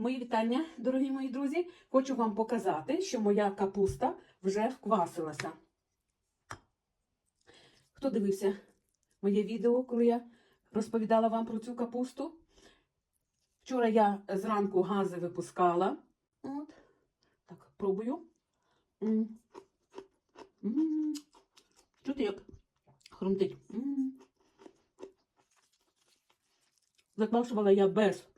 Мої вітання, дорогі мої друзі. Хочу вам показати, що моя капуста вже вквасилася. Хто дивився моє відео, коли я розповідала вам про цю капусту? Вчора я зранку гази випускала. От. Так, пробую. Чути, як хрумтить. Заквашувала я без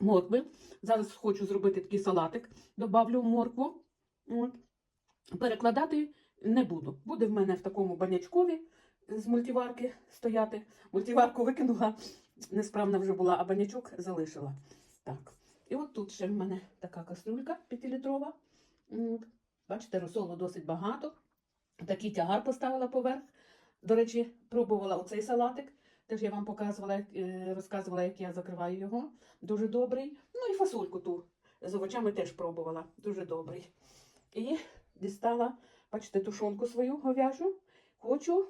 моркви. Зараз хочу зробити такий салатик. Добавлю моркву. От. Перекладати не буду. Буде в мене в такому банячкові з мультиварки стояти. Мультиварку викинула, несправна вже була, а банячок залишила. Так. І от тут ще в мене така кастрюлька 5-літрова. Бачите, розсолу досить багато. Такий тягар поставила поверх. До речі, пробувала оцей салатик. Теж я вам показувала, е, розказувала, як я закриваю його. Дуже добрий. Ну і фасольку ту з овочами теж пробувала. Дуже добрий. І дістала, бачите, тушонку свою говяжу. Хочу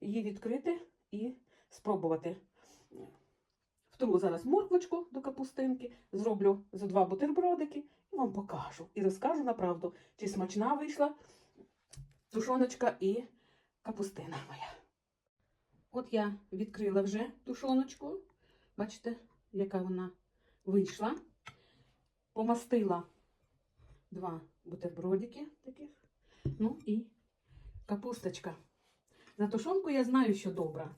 її відкрити і спробувати. Втру зараз морквочку до капустинки, зроблю за два бутербродики і вам покажу. І розкажу направду, чи смачна вийшла тушоночка і капустина моя. От я відкрила вже тушоночку. Бачите, яка вона вийшла. Помастила два бутербродики таких. Ну і капусточка. За тушонку я знаю, що добра.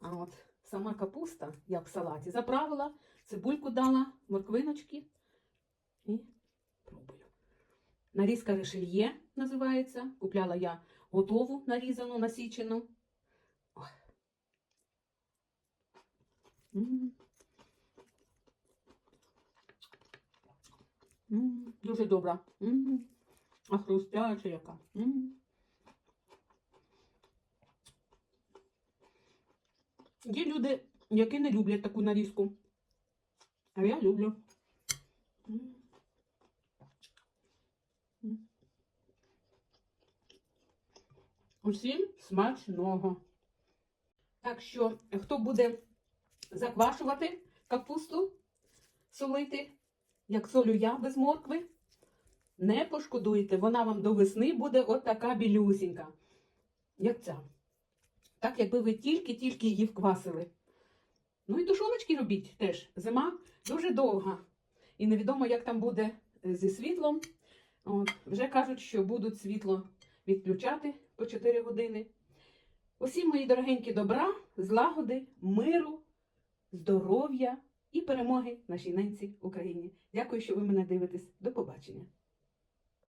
А от сама капуста, як в салаті, заправила, цибульку дала, морквиночки і пробую. Нарізка решельє називається. Купляла я готову нарізану, насічену. Ой. М. М, Дуже добра. А хрустяча яка. Є люди, які не люблять таку нарізку. А я люблю. Усім смачного. Так що, хто буде заквашувати капусту, солити, як солю я без моркви, не пошкодуйте, вона вам до весни буде от така білюсінька, як ця. Так, якби ви тільки-тільки її вквасили. Ну і тушоночки робіть теж. Зима дуже довга. І невідомо, як там буде зі світлом. От, вже кажуть, що будуть світло відключати по 4 години. Усім, мої дорогенькі, добра, злагоди, миру, здоров'я і перемоги нашій ненці Україні. Дякую, що ви мене дивитесь. До побачення.